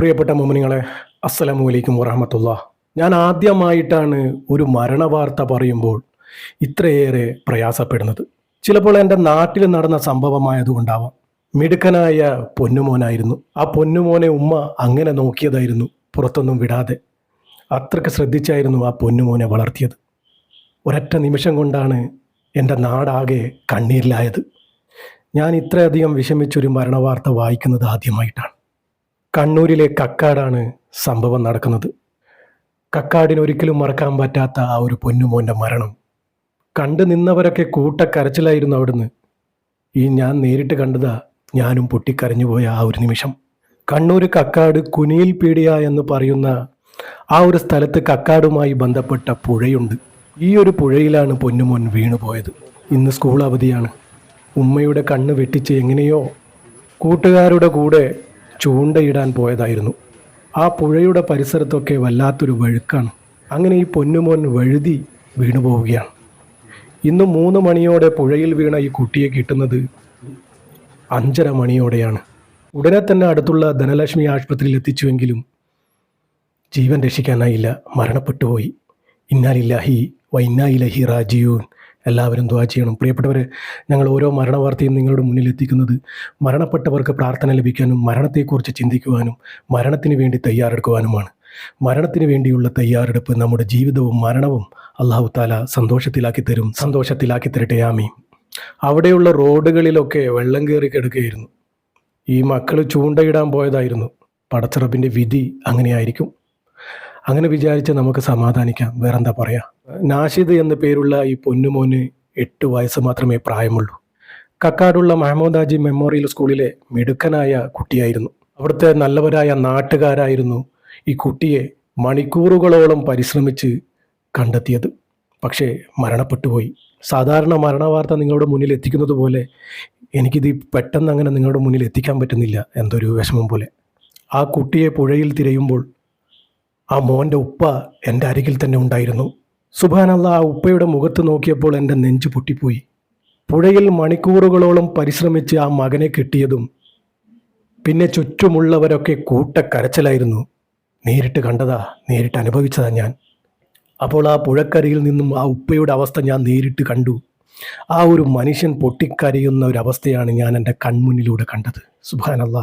പ്രിയപ്പെട്ട മോമിനിങ്ങളെ അസ്സലാമു അലൈക്കും വറഹമത്തുള്ള. ഞാൻ ആദ്യമായിട്ടാണ് ഒരു മരണവാർത്ത പറയുമ്പോൾ ഇത്രയേറെ പ്രയാസപ്പെടുന്നത്. ചിലപ്പോൾ എന്റെ നാട്ടിൽ നടന്ന സംഭവമായതുകൊണ്ടാവാം. മിടുക്കനായ പൊന്നുമോനായിരുന്നു. ആ പൊന്നുമോനെ ഉമ്മ അങ്ങനെ നോക്കിയതായിരുന്നു പുറത്തൊന്നും വിടാതെ. അത്രയ്ക്ക് ശ്രദ്ധിച്ചായിരുന്നു ആ പൊന്നുമോനെ വളർത്തിയത്. ഒരൊറ്റ നിമിഷം കൊണ്ടാണ് എന്റെ നാടാകെ കണ്ണീരിലായത്. ഞാൻ ഇത്രയധികം വിഷമിച്ചൊരു മരണവാർത്ത വായിക്കുന്നത് ആദ്യമായിട്ടാണ്. കണ്ണൂരിലെ കക്കാടാണ് സംഭവം നടക്കുന്നത്. കക്കാടിന് ഒരിക്കലും മറക്കാൻ പറ്റാത്ത ആ ഒരു പൊന്നുമോന്റെ മരണം. കണ്ടു നിന്നവരൊക്കെ കൂട്ടക്കരച്ചിലായിരുന്നു അവിടുന്ന്. ഈ ഞാൻ നേരിട്ട് കണ്ടതാ ഞാനും പൊട്ടിക്കരഞ്ഞുപോയ ആ ഒരു നിമിഷം. കണ്ണൂർ കക്കാട് കുനിയിൽ പീടിയ എന്ന് പറയുന്ന ആ ഒരു സ്ഥലത്ത് കക്കാടുമായി ബന്ധപ്പെട്ട പുഴയുണ്ട്. ഈ ഒരു പുഴയിലാണ് പൊന്നുമോൻ വീണുപോയത്. ഇന്ന് സ്കൂൾ അവധിയാണ്. ഉമ്മയുടെ കണ്ണ് വെട്ടിച്ച് എങ്ങനെയോ കൂട്ടുകാരുടെ കൂടെ ചൂണ്ടയിടാൻ പോയതായിരുന്നു. ആ പുഴയുടെ പരിസരത്തൊക്കെ വല്ലാത്തൊരു വഴുക്കാണ്. അങ്ങനെ ഈ പൊന്നുമോൻ വഴുതി വീണു പോവുകയാണ്. ഇന്ന് മൂന്ന് മണിയോടെ പുഴയിൽ വീണ ഈ കുട്ടിയെ കിട്ടുന്നത് അഞ്ചര മണിയോടെയാണ്. ഉടനെ തന്നെ അടുത്തുള്ള ധനലക്ഷ്മി ആശുപത്രിയിൽ എത്തിച്ചുവെങ്കിലും ജീവൻ രക്ഷിക്കാനായില്ല. മരണപ്പെട്ടുപോയി ഇന്നാലില്ലാഹി വൈന്നായിലഹി റാജിയൂൻ എല്ലാവരും ദ്വാ ചെയ്യണം. പ്രിയപ്പെട്ടവർ ഞങ്ങൾ ഓരോ മരണവാർത്തയും നിങ്ങളുടെ മുന്നിൽ എത്തിക്കുന്നത് മരണപ്പെട്ടവർക്ക് പ്രാർത്ഥന ലഭിക്കാനും മരണത്തെക്കുറിച്ച് ചിന്തിക്കുവാനും മരണത്തിന് വേണ്ടി തയ്യാറെടുക്കുവാനുമാണ്. മരണത്തിന് വേണ്ടിയുള്ള തയ്യാറെടുപ്പ് നമ്മുടെ ജീവിതവും മരണവും അള്ളാഹു താല സന്തോഷത്തിലാക്കി തരും. സന്തോഷത്തിലാക്കി തരട്ടെ. ആമി അവിടെയുള്ള റോഡുകളിലൊക്കെ വെള്ളം കയറി കിടക്കുകയായിരുന്നു. ഈ മക്കൾ ചൂണ്ടയിടാൻ പോയതായിരുന്നു. പടച്ചിറപ്പിന്റെ വിധി അങ്ങനെയായിരിക്കും. അങ്ങനെ വിചാരിച്ച് നമുക്ക് സമാധാനിക്കാം. വേറെന്താ പറയാ? നാഷിദ് എന്ന പേരുള്ള ഈ പൊന്നുമോന് എട്ട് വയസ്സ് മാത്രമേ പ്രായമുള്ളൂ. കക്കാടുള്ള മഹമ്മദ് ഹാജി മെമ്മോറിയൽ സ്കൂളിലെ മിടുക്കനായ കുട്ടിയായിരുന്നു. അവിടുത്തെ നല്ലവരായ നാട്ടുകാരായിരുന്നു ഈ കുട്ടിയെ മണിക്കൂറുകളോളം പരിശ്രമിച്ച് കണ്ടെത്തിയത്. പക്ഷേ മരണപ്പെട്ടുപോയി സാധാരണ മരണവാർത്ത നിങ്ങളുടെ മുന്നിൽ എത്തിക്കുന്നത് പോലെ എനിക്കിത് പെട്ടെന്ന് അങ്ങനെ നിങ്ങളുടെ മുന്നിൽ എത്തിക്കാൻ പറ്റുന്നില്ല എന്തൊരു വിഷമം പോലെ. ആ കുട്ടിയെ പുഴയിൽ തിരയുമ്പോൾ ആ മോന്റെ ഉപ്പ എന്റെ അരികിൽ തന്നെ ഉണ്ടായിരുന്നു. സുബാനല്ല ആ ഉപ്പയുടെ മുഖത്ത് നോക്കിയപ്പോൾ എന്റെ നെഞ്ചു പൊട്ടിപ്പോയി. പുഴയിൽ മണിക്കൂറുകളോളം പരിശ്രമിച്ച് ആ മകനെ കിട്ടിയതും പിന്നെ ചുറ്റുമുള്ളവരൊക്കെ കൂട്ടക്കരച്ചിലായിരുന്നു നേരിട്ട് കണ്ടതാ നേരിട്ട് അനുഭവിച്ചതാ ഞാൻ. അപ്പോൾ ആ പുഴക്കരയിൽ നിന്നും ആ ഉപ്പയുടെ അവസ്ഥ ഞാൻ നേരിട്ട് കണ്ടു. ആ ഒരു മനുഷ്യൻ പൊട്ടിക്കരയുന്ന ഒരു അവസ്ഥയാണ് ഞാൻ എന്റെ കൺമുന്നിലൂടെ കണ്ടത്. സുബാനല്ല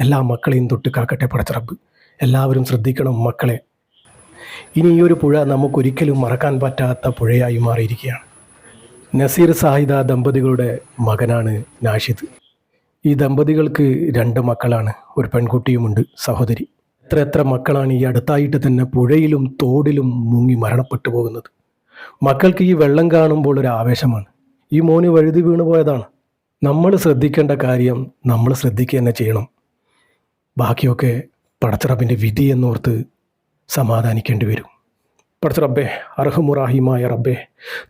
എല്ലാ മക്കളെയും തൊട്ട് കാക്കട്ടെ പടച്ചിറപ്പ് എല്ലാവരും ശ്രദ്ധിക്കണം മക്കളെ. ഇനി ഈ ഒരു പുഴ നമുക്കൊരിക്കലും മറക്കാൻ പറ്റാത്ത പുഴയായി മാറിയിരിക്കുകയാണ്. നസീർ സാഹിദ ദമ്പതികളുടെ മകനാണ് നാഷിദ്. ഈ ദമ്പതികൾക്ക് രണ്ട് മക്കളാണ് ഒരു പെൺകുട്ടിയുമുണ്ട് സഹോദരി. എത്ര എത്ര മക്കളാണ് ഈ അടുത്തായിട്ട് തന്നെ പുഴയിലും തോടിലും മുങ്ങി മരണപ്പെട്ടു പോകുന്നത്. മക്കൾക്ക് ഈ വെള്ളം കാണുമ്പോൾ ഒരു ആവേശമാണ്. ഈ മോന് വഴുതി വീണു പോയതാണ്. നമ്മൾ ശ്രദ്ധിക്കേണ്ട കാര്യം നമ്മൾ ശ്രദ്ധിക്കുക തന്നെ ചെയ്യണം. ബാക്കിയൊക്കെ പടച്ചിറപ്പിന്റെ വിധി എന്നോർത്ത് സമാധാനിക്കേണ്ടി വരും. പഠിച്ച റബ്ബേ അർഹമുറാഹിമായ റബ്ബേ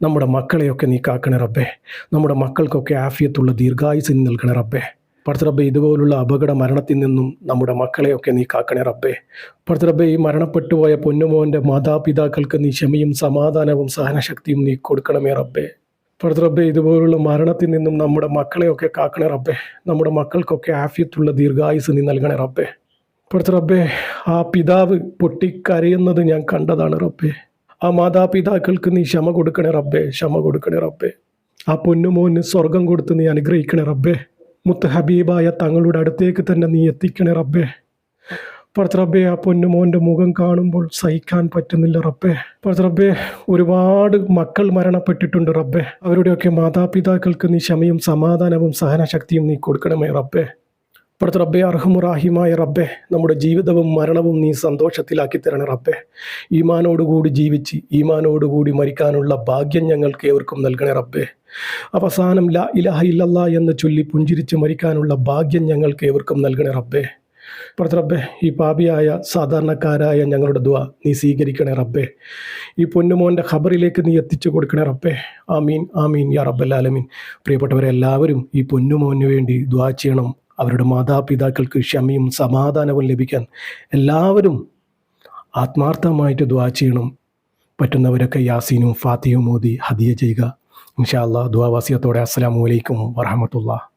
നമ്മുടെ മക്കളെയൊക്കെ നീ കാക്കണേ റബ്ബേ നമ്മുടെ മക്കൾക്കൊക്കെ ആഫിയത്തുള്ള ദീർഘായുസ് നൽകണേ റബ്ബേ. പടച്ച റബ്ബേ ഇതുപോലുള്ള അപകട മരണത്തിൽ നിന്നും നമ്മുടെ മക്കളെയൊക്കെ നീ കാക്കണേ റബ്ബേ. പടച്ച റബ്ബേ ഈ മരണപ്പെട്ടുപോയ പൊന്നുമോന്റെ മാതാപിതാക്കൾക്ക് നീ ക്ഷമയും സമാധാനവും സഹനശക്തിയും നീ കൊടുക്കണമേ റബ്ബേ. പടച്ച റബ്ബേ ഇതുപോലുള്ള മരണത്തിൽ നിന്നും നമ്മുടെ മക്കളെയൊക്കെ കാക്കണേ റബ്ബേ നമ്മുടെ മക്കൾക്കൊക്കെ ആഫിയത്തുള്ള ദീർഘായുസ് നീ നൽകണേ റബ്ബേ. പുറത്ത് റബ്ബേ ആ പിതാവ് പൊട്ടിക്കരയുന്നത് ഞാൻ കണ്ടതാണ് റബ്ബേ. ആ മാതാപിതാക്കൾക്ക് നീ ക്ഷമ കൊടുക്കണേ റബ്ബേ ക്ഷമ കൊടുക്കണേ റബ്ബേ. ആ പൊന്നുമോന് സ്വർഗം കൊടുത്ത് നീ അനുഗ്രഹിക്കണേ റബ്ബേ. മുത്ത് ഹബീബായ തങ്ങളുടെ അടുത്തേക്ക് തന്നെ നീ എത്തിക്കണേ റബ്ബേ. പുറത്ത് റബ്ബേ ആ പൊന്നുമോന്റെ മുഖം കാണുമ്പോൾ സഹിക്കാൻ പറ്റുന്നില്ല റബ്ബേ. പുറത്ത് റബ്ബേ ഒരുപാട് മക്കൾ മരണപ്പെട്ടിട്ടുണ്ട് റബ്ബേ. അവരുടെയൊക്കെ മാതാപിതാക്കൾക്ക് നീ ക്ഷമയും സമാധാനവും സഹനശക്തിയും നീ കൊടുക്കണമേ റബ്ബേ. പുറത്ത് റബ്ബെ അർഹമുറാഹിമായ റബ്ബെ നമ്മുടെ ജീവിതവും മരണവും നീ സന്തോഷത്തിലാക്കി തരണേ റബ്ബെ. ഈമാനോടുകൂടി ജീവിച്ച് ഈമാനോടുകൂടി മരിക്കാനുള്ള ഭാഗ്യം ഞങ്ങൾക്ക് ഏവർക്കും നൽകണേ റബ്ബെ. അവസാനം ലാ ഇലഹ ഇല്ലല്ല എന്ന് ചൊല്ലി പുഞ്ചിരിച്ച് മരിക്കാനുള്ള ഭാഗ്യം ഞങ്ങൾക്ക് ഏവർക്കും നൽകണേ റബ്ബെ. പുറത്ത് റബ്ബെ ഈ പാപിയായ സാധാരണക്കാരായ ഞങ്ങളുടെ ദ്വ നീ സ്വീകരിക്കണേ റബ്ബെ. ഈ പൊന്നുമോന്റെ ഖബറിലേക്ക് നീ എത്തിച്ചു കൊടുക്കണേ റബ്ബെ. ആമീൻ ആമീൻ യാ റബ്ബല്ലാലമീൻ പ്രിയപ്പെട്ടവരെ എല്ലാവരും ഈ പൊന്നുമോന് വേണ്ടി ദ്വാ ചെയ്യണം. അവരുടെ മാതാപിതാക്കൾക്ക് ക്ഷമയും സമാധാനവും ലഭിക്കാൻ എല്ലാവരും ആത്മാർത്ഥമായിട്ട് ദ്വാ ചെയ്യണം. പറ്റുന്നവരൊക്കെ യാസീനും ഫാത്തിയും മോദി ഹദിയ ചെയ്യുക. ഇൻഷാ അല്ലാ ദ്വാവാസിയത്തോടെ അസ്സലാമു അലൈക്കും വറഹമത്തുള്ള